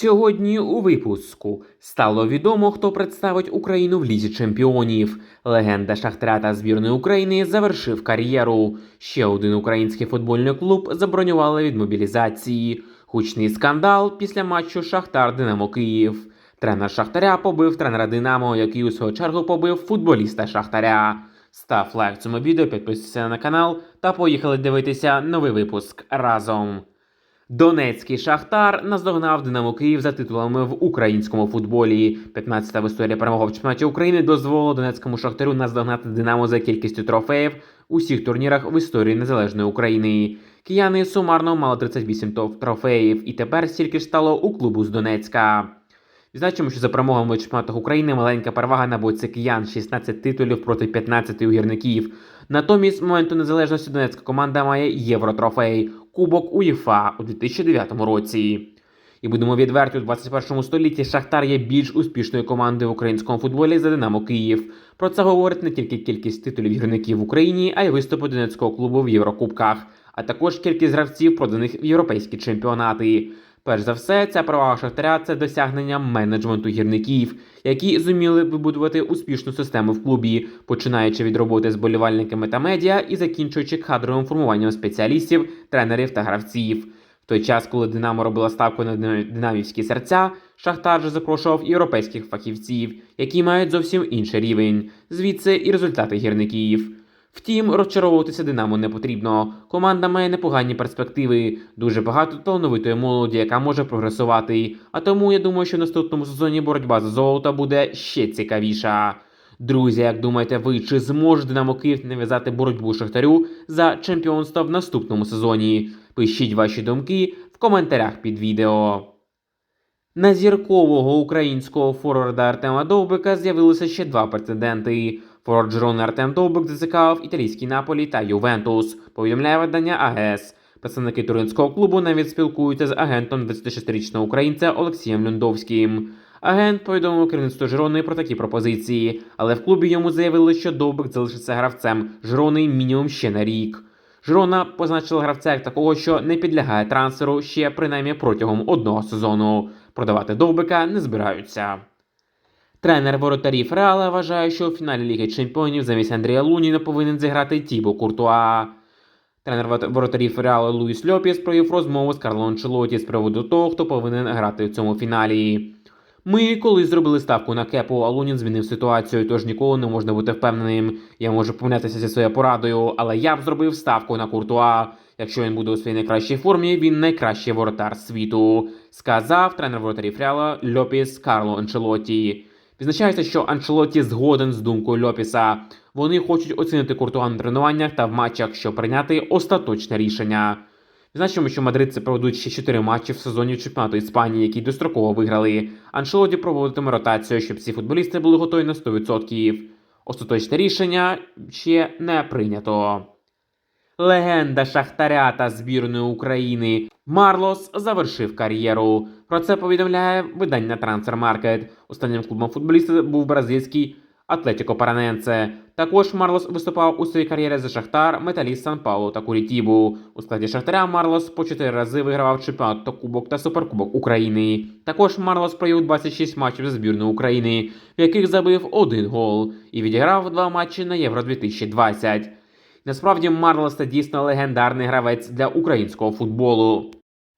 Сьогодні у випуску стало відомо, хто представить Україну в лізі чемпіонів. Легенда Шахтаря та збірної України завершив кар'єру. Ще один український футбольний клуб забронювали від мобілізації. Гучний скандал після матчу Шахтар Динамо Київ. Тренер Шахтаря побив тренера Динамо, який у свою чергу побив футболіста Шахтаря. Став лайк цьому відео, підписуйся на канал та поїхали дивитися новий випуск разом. Донецький Шахтар наздогнав Динамо Київ за титулами в українському футболі. 15-та в історії перемога в чемпіонаті України дозволила Донецькому Шахтарю наздогнати Динамо за кількістю трофеїв у всіх турнірах в історії незалежної України. Кияни сумарно мали 38 тоф- трофеїв, і тепер стільки ж стало у клубу з Донецька. Відзначимо, що за перемогами в чемпіонатах України маленька перевага на боці киян 16 титулів проти 15 у гірників. Натомість, моменту незалежності Донецька команда має євротрофей Кубок УЄФА у 2009 році. І будемо відверті, у 21 столітті Шахтар є більш успішною командою в українському футболі за Динамо Київ. Про це говорить не тільки кількість титулів гірників в Україні, а й виступи Донецького клубу в Єврокубках, а також кількість гравців, проданих в європейські чемпіонати. Перш за все, ця перевага Шахтаря це досягнення менеджменту гірників, які зуміли вибудувати успішну систему в клубі, починаючи від роботи з болівальниками та медіа і закінчуючи кадровим формуванням спеціалістів, тренерів та гравців. В той час, коли Динамо робила ставку на дина- динамівські серця, Шахтар же запрошував європейських фахівців, які мають зовсім інший рівень, звідси і результати гірників. Втім, розчаровуватися Динамо не потрібно. Команда має непогані перспективи, дуже багато талановитої молоді, яка може прогресувати. А тому я думаю, що в наступному сезоні боротьба за золото буде ще цікавіша. Друзі, як думаєте, ви чи зможе Динамо Київ нав'язати боротьбу Шахтарю за чемпіонство в наступному сезоні? Пишіть ваші думки в коментарях під відео. На зіркового українського форварда Артема Довбика з'явилося ще два претенденти. Жирони Артем Довбик зацікавив італійський Наполі та Ювентус, повідомляє видання АГС. Представники туринського клубу навіть спілкуються з агентом 26-річного українця Олексієм Люндовським. Агент повідомив керівництво Жирони про такі пропозиції, але в клубі йому заявили, що Довбик залишиться гравцем Жирони мінімум ще на рік. Жирона позначила гравця як такого, що не підлягає трансферу ще принаймні протягом одного сезону. Продавати довбика не збираються. Тренер воротарів Реала вважає, що у фіналі Ліги Чемпіонів замість Андрія Луніна повинен зіграти Тібо Куртуа. Тренер воротарів Реала Луїс Льопіс провів розмову з Карло Анчелоті з приводу того, хто повинен грати в цьому фіналі. Ми колись зробили ставку на кепу, а Лунін змінив ситуацію, тож ніколи не можна бути впевненим. Я можу помилятися зі своєю порадою, але я б зробив ставку на Куртуа. Якщо він буде у своїй найкращій формі, він найкращий воротар світу, сказав тренер воротарів Реала Льопіс Карло Анчелоті. Відзначається, що Анчелоті згоден з думкою Льопіса. Вони хочуть оцінити Куртуа на тренуваннях та в матчах, щоб прийняти остаточне рішення. Відзначимо, що мадридці проведуть ще 4 матчі в сезоні чемпіонату Іспанії, які достроково виграли. Анчелоті проводитиме ротацію, щоб всі футболісти були готові на 100%. Остаточне рішення ще не прийнято. Легенда Шахтаря та збірної України Марлос завершив кар'єру. Про це повідомляє видання Трансфермаркет. Останнім клубом футболіста був бразильський Атлетіко Параненце. Також Марлос виступав у своїй кар'єрі за Шахтар, Металіст Сан Паулу та Курітібу. У складі Шахтаря Марлос по 4 рази вигравав чемпіонат та Кубок та Суперкубок України. Також Марлос провів 26 матчів за збірну України, в яких забив один гол і відіграв два матчі на Євро 2020. Насправді Марлос це дійсно легендарний гравець для українського футболу.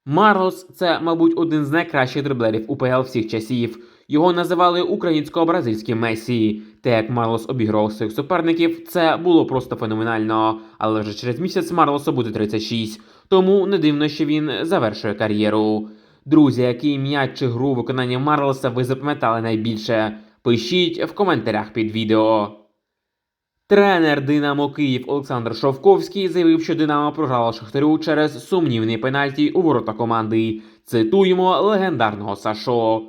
Марлос це, мабуть, один з найкращих дриблерів УПЛ всіх часів. Його називали українсько-бразильським Месі. Те, як Марлос обігрував своїх суперників, це було просто феноменально. Але вже через місяць Марлосу буде 36, тому не дивно, що він завершує кар'єру. Друзі, який м'яч чи гру виконання Марлоса ви запам'ятали найбільше? Пишіть в коментарях під відео. Тренер Динамо Київ Олександр Шовковський заявив, що Динамо програла Шахтарю через сумнівний пенальті у ворота команди. Цитуємо легендарного Сашо.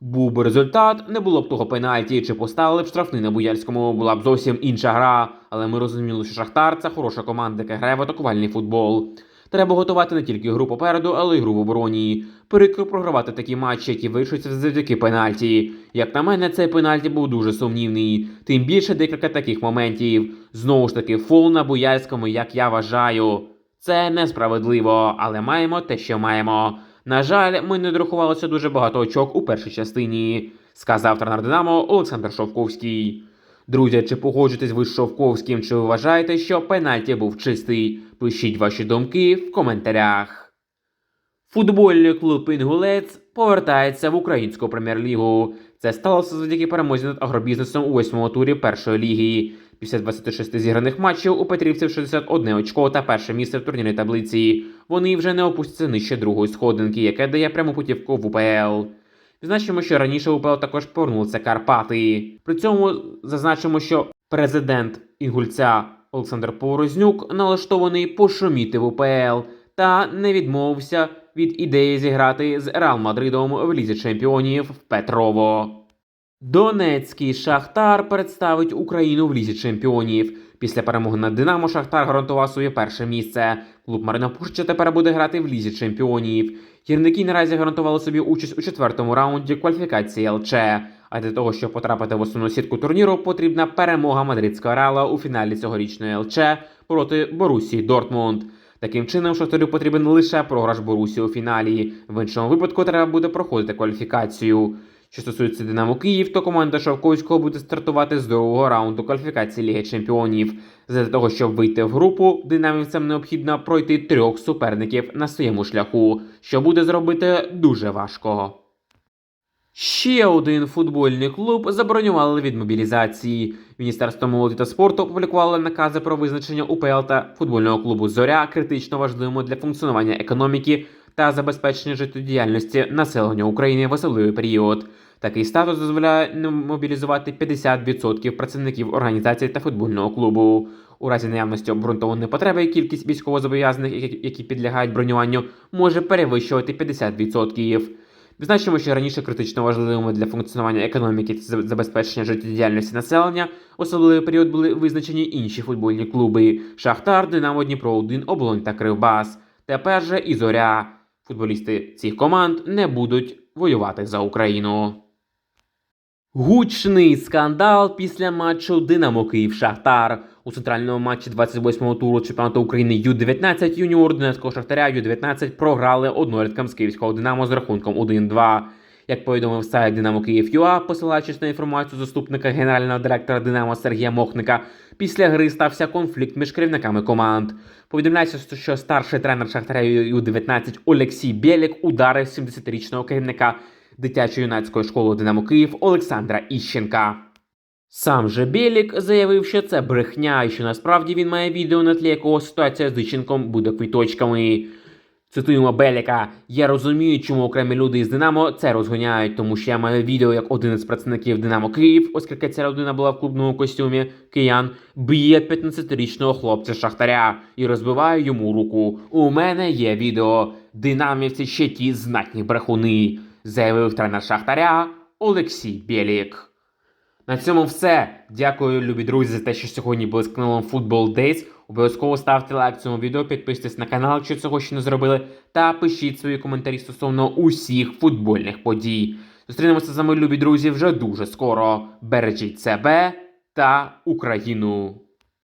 Був би результат, не було б того пенальті, чи поставили б штрафний на Буяльському, була б зовсім інша гра. Але ми розуміли, що Шахтар це хороша команда, яка грає в атакувальний футбол. Треба готувати не тільки гру попереду, але й гру в обороні. Прикро програвати такі матчі, які вирішуються завдяки пенальті. Як на мене, цей пенальті був дуже сумнівний. Тим більше декілька таких моментів. Знову ж таки, фол на Буяльському, як я вважаю. Це несправедливо, але маємо те, що маємо. На жаль, ми не дорахувалося дуже багато очок у першій частині, сказав тренер Динамо Олександр Шовковський. Друзі, чи погоджуєтесь ви з Шовковським, чи вважаєте, що пенальті був чистий? Пишіть ваші думки в коментарях. Футбольний клуб Інгулець повертається в українську прем'єр-лігу. Це сталося завдяки перемозі над агробізнесом у восьмому турі першої ліги. Після 26 зіграних матчів у Петрівців 61 очко та перше місце в турнірній таблиці. Вони вже не опустяться нижче другої сходинки, яке дає пряму путівку в УПЛ. Відзначимо, що раніше УПЛ також повернулися Карпати. При цьому зазначимо, що президент Інгульця Олександр Поворознюк налаштований пошуміти в УПЛ та не відмовився від ідеї зіграти з Реал Мадридом в лізі чемпіонів в Петрово. Донецький Шахтар представить Україну в лізі чемпіонів. Після перемоги над Динамо Шахтар гарантував своє перше місце. Клуб Марина Пуща тепер буде грати в лізі чемпіонів. Гірники наразі гарантували собі участь у четвертому раунді кваліфікації ЛЧ. А для того, щоб потрапити в основну сітку турніру, потрібна перемога мадридського реала у фіналі цьогорічної ЛЧ проти Борусії Дортмунд. Таким чином, Шахтарю потрібен лише програш Борусі у фіналі. В іншому випадку треба буде проходити кваліфікацію. Що стосується Динамо Київ, то команда Шовковського буде стартувати з другого раунду кваліфікації Ліги Чемпіонів. Для того, щоб вийти в групу, динамівцям необхідно пройти трьох суперників на своєму шляху, що буде зробити дуже важко. Ще один футбольний клуб заборонювали від мобілізації. Міністерство молоді та спорту опублікувало накази про визначення УПЛ та футбольного клубу Зоря критично важливими для функціонування економіки та забезпечення життєдіяльності населення України в особливий період. Такий статус дозволяє мобілізувати 50% працівників організації та футбольного клубу. У разі наявності обґрунтованої потреби кількість військовозобов'язаних, які- підлягають бронюванню, може перевищувати 50%. Відзначимо, що раніше критично важливими для функціонування економіки та забезпечення життєдіяльності населення особливий період були визначені інші футбольні клуби: Шахтар, Динамо Дніпро 1 Оболонь та Кривбас. Тепер же і Зоря. Футболісти цих команд не будуть воювати за Україну. Гучний скандал після матчу Динамо Київ Шахтар. У центральному матчі 28-го туру чемпіонату України Ю-19 юніор Донецького Шахтаря Ю-19 програли одноліткам з київського Динамо з рахунком 1-2. Як повідомив сайт Динамо Київ ЮА, посилаючись на інформацію заступника генерального директора Динамо Сергія Мохника, після гри стався конфлікт між керівниками команд. Повідомляється, що старший тренер Шахтаря Ю-19 Олексій Бєлік ударив 70-річного керівника дитячо-юнацької школи Динамо Київ Олександра Іщенка. Сам же Бєлік заявив, що це брехня, і що насправді він має відео, на тлі якого ситуація з Іщенком буде квіточками. Цитуємо Беліка: Я розумію, чому окремі люди із Динамо це розгоняють, тому що я маю відео, як один із працівників Динамо Київ, оскільки ця людина була в клубному костюмі киян, б'є 15-річного хлопця Шахтаря і розбиває йому руку. У мене є відео. Динамівці ще ті знатні брехуни, заявив тренер Шахтаря Олексій Бєлік. На цьому все. Дякую, любі друзі, за те, що сьогодні були з каналом Football Days. Обов'язково ставте лайк цьому відео, підписуйтесь на канал, якщо цього ще не зробили, та пишіть свої коментарі стосовно усіх футбольних подій. Зустрінемося з вами, любі друзі, вже дуже скоро. Бережіть себе та Україну.